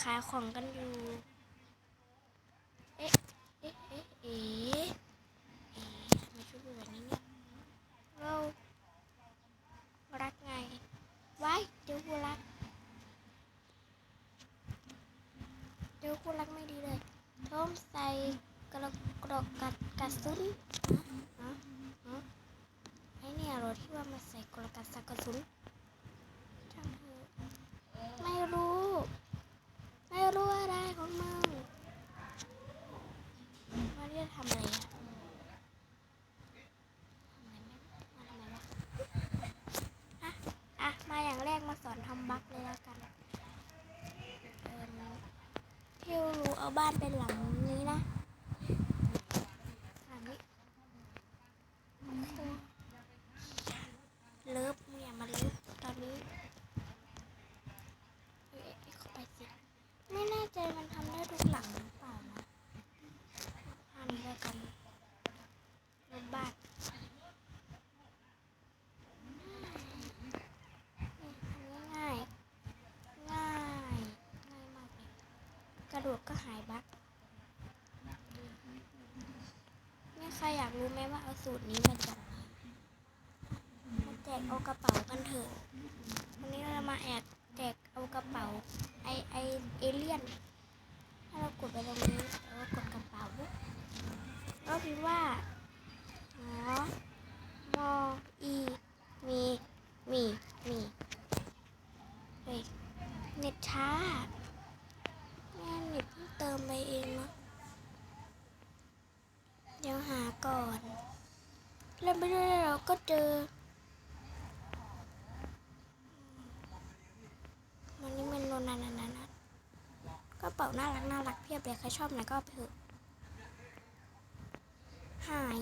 ขายของกันอยู่ เอ๊ะ เอ๊ะ เอ๊ะ เอ๊ะเอ๊ะทำไมชุดเป็นแบบนี้เนี่ยเรารักไง ไว้ เดี๋ยวกูรัก เดี๋ยวกูรักไม่ดีเลยโทมใส่กระกรอกกัดกัดซุนฮะฮะไอเนี่ยเหรอที่ว่ามาใส่กระกัดสักกระสุนช่างเถอะไม่รู้ ไม่รู้อะไรของมึงมาเรียกทำอะไรอะทำอะไรไม่มาทำไมวะอะอะ มาอย่างแรกมา สอนทำบักเลยแล้วกันที่รู้เอาบ้านเป็นหลังนี้นะหลังนี้เลิฟมึงอย่ามาเลิฟตอนนี้เอ้ยเอ้ยเข้าไปสิ ไม่แน่ใจมันทำได้ทุกหลังหรือเปล่านะอันนี้แล้วกันรถบ้านนี่ทำง่ายๆง่าย ง่ายมากเลย กระ โดดก็หายบั๊กนี่ใครอยากรู้ไหมว่าเอาสูตรนี้มาจากไหนมาแจกเอากระเป๋ากันเถอะวันนี้เรามาแอบแจกเอากระเป๋าไอไอเอเลี่ยน ถ้าเรากดไปตรงนี้แล้วก็กดกระเป๋าก็พิมพ์ว่าหอมออีมีมีมีเฮ้ยเน็ตช้า แม่เน็ตเพิ่งเติมไปเองเนาะเดี๋ยวหาก่อนเล่นไปเรื่อยๆเราก็เจอ มันนี่เป็นโนนันนันนันนันกระเป๋าน่ารักน่ารักเพียบเลยใครชอบไหนก็เอาไปเถอะหาย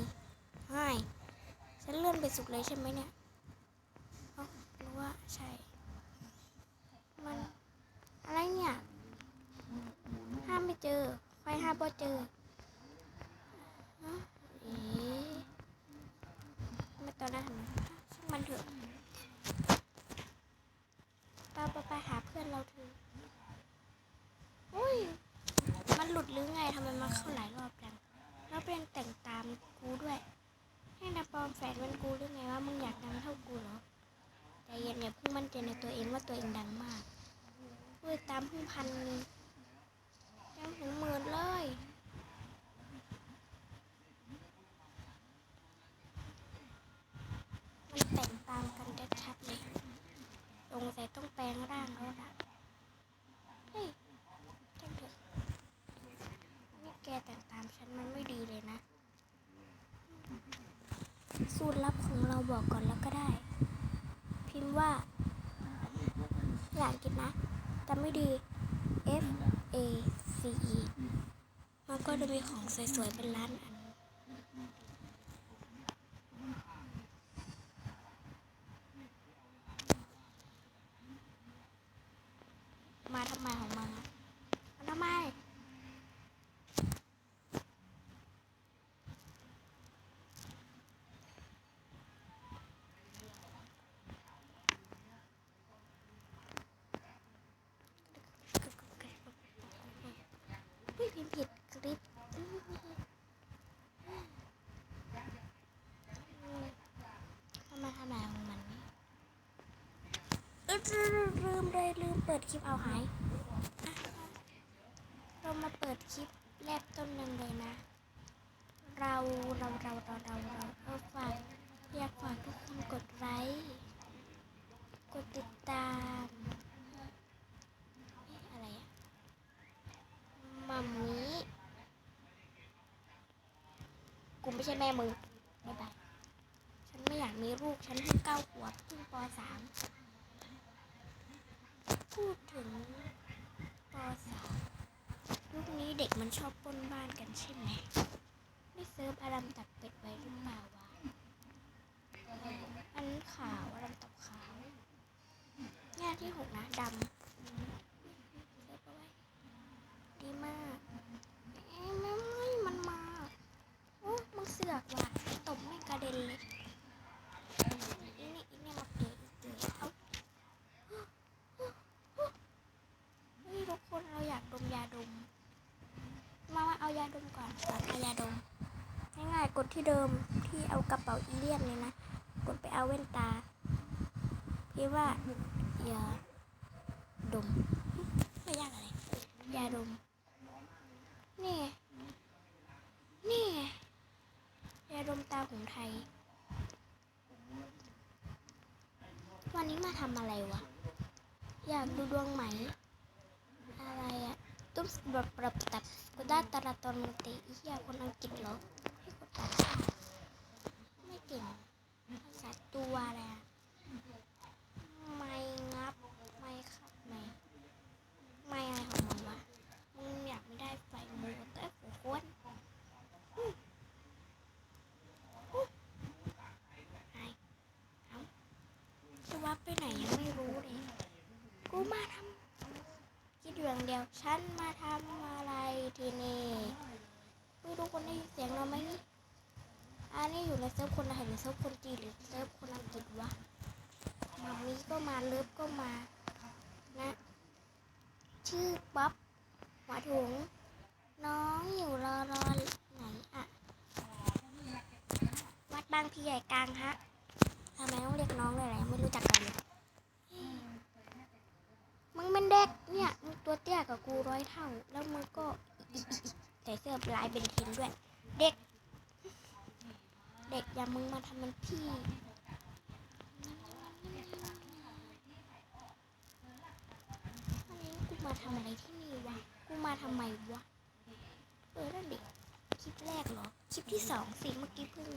หายฉันเลื่อนไปสุดเลยใช่ไหมเนี่ยเอ้ารู้ว่าใช่ มันอะไรเนี่ย ห้ามไม่เจอไฟห้ามบ่เจอเอ๊ะไม่ตอนนั้นช่างมันเถอะไปไปไปหาเพื่อนเราเถอะ อุ้ย มันหลุดหรือไงทำไมมันเข้าหลายรอบจังแล้วเป็นแต่งตามกูด้วย ให้นาปอมแฝดเป็นกูหรือไงว่ามึงอยากดังเท่ากูเหรอใจเย็นอย่าเพิ่งมั่นใจในตัวเองว่าตัวเองดังมากด้วยตามเพิ่งพันหนึ่งยังถึงหมื่นเลย มันแต่งตามกันชัดๆเลยสงสัยต้องแปลงร่างแล้วล่ะ เฮ้ยจังเถอะนี่แกแต่งตามฉันมันไม่ดีเลยนะ สูตรลับของเราบอกก่อนแล้วก็ได้ พิมพ์ว่าหลักกิดนะแต่ไม่ดี F A C E มันก็จะมีของสวยๆเป็นล้านอัน มาทำไมของมันอะมาทำไม อุ้ยพิมพ์ผิดคลิปทำไมทำไมของมันนี่เอ้ย ลืมเลยลืมเปิดคลิปเอาหาย เรามาเปิดคลิปแรกต้นหนึ่งเลยนะ เราเราเราเราเราเราเอาฝากอยากฝากทุกคนกดไลค์กดติดตามอะอะไรอะมัมมี่กูไม่ใช่แม่มึงบ๊ายบายฉันไม่อยากมีลูกฉันเพิ่งเก้าขวบเพิ่งปสาม พูดถึงปสามยุคนี้เด็กมันชอบปล้นบ้านกันใช่ไหม ไม่เซิร์ฟอารัมตัดเป็ดไว้หรือเปล่าวะ อันนั้นขาวอารัมตับขาวหน้าที่หกนะดำอืมเซิร์ฟเอาไว้ ดีมาก เอ้ยแม่งเอ้ยมันมา โอ้มึงเสือกว่ะตบไม่งกระเด็นเลยอีนี่อีนี่มาเกะอีเกะเอ้าเฮ้ยทุกคนเราอยาก ตัดเอายาดม ง่ายๆ กด ที่เดิมที่เอากระเป๋าอีเลียนเลยนะกดไปเอาแว่นตาพี่ว่าอย่าดม ไม่ยากอะไรอย่าดม นี่ นี่ไงยาดมตาของไทย วันนี้มาทำอะไรวะ อยากดูดวงไหม อะไรอะตุ้มแบบแบบตับกูได้ตระตอนมันเตะอีเหี้ยคนอังกฤษเหรอให้กดตัดไม่เก่งภาษาตัวอะไรอะไม่งับ ไม่ครับไม่ไม่อะไรของมันวะมึงอยากไม่ได้ไฟมือแต่หัวโคนอืมอืมไอ้เอาจะวับไปไหนยังไม่รู้เลย กูมาทำคิ ดอยู่อย่างเดียวฉันมาทำอะไรทีนี่ไม่รู้คนได้ยินเสียงเราไหมนี่อันนี้อยู่ในเซิร์ฟคนไทยหรือเซิร์ฟคนจีนหรือเซิร์ฟคนอังกฤษวะมามีก็มาเลิฟก็มานะ ชื่อป๊อปหัวถุง น้องอยู่รอรอไหนอะวัดบางพีใหญ่กลางฮะทำไมต้องเรียกน้องเลยอะไรไม่รู้จักกันเลย เป็นเด็กเนี่ยมึงตัวเตี้ยกับกูร้อยเท่า แล้วมึงก็ใส่เสื้อลายเป็นเทนด้วย เด็ก เด็กอย่ามึงมาทำมันพี่อันนี้กูมาทำอะไรที่นี่วะ กูมาทำไมวะ เออนั่นเด็กคลิปแรกเหรอ คลิปที่สองสิเมื่อกี้เพิ่ง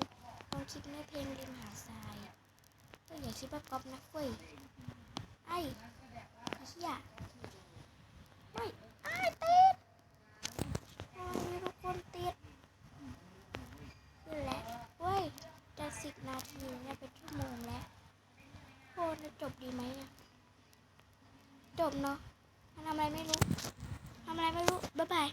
ลองคลิปในเพลงริมหาทรายก็อย่าคิดว่าก๊อปนะเฟ้ยไอ้เหี้ยไม่ไอ้ายติดทำไมมีทุกคนติดขึ้นแล้วเว้ย จะสิบนาทีเนี่ยเป็นชั่วโมงแล้วโคจะ จบดีไหมเนี่ยจบเนาะมันทำอะไรไม่รู้ทำอะไรไม่รู้ บ๊ายบาย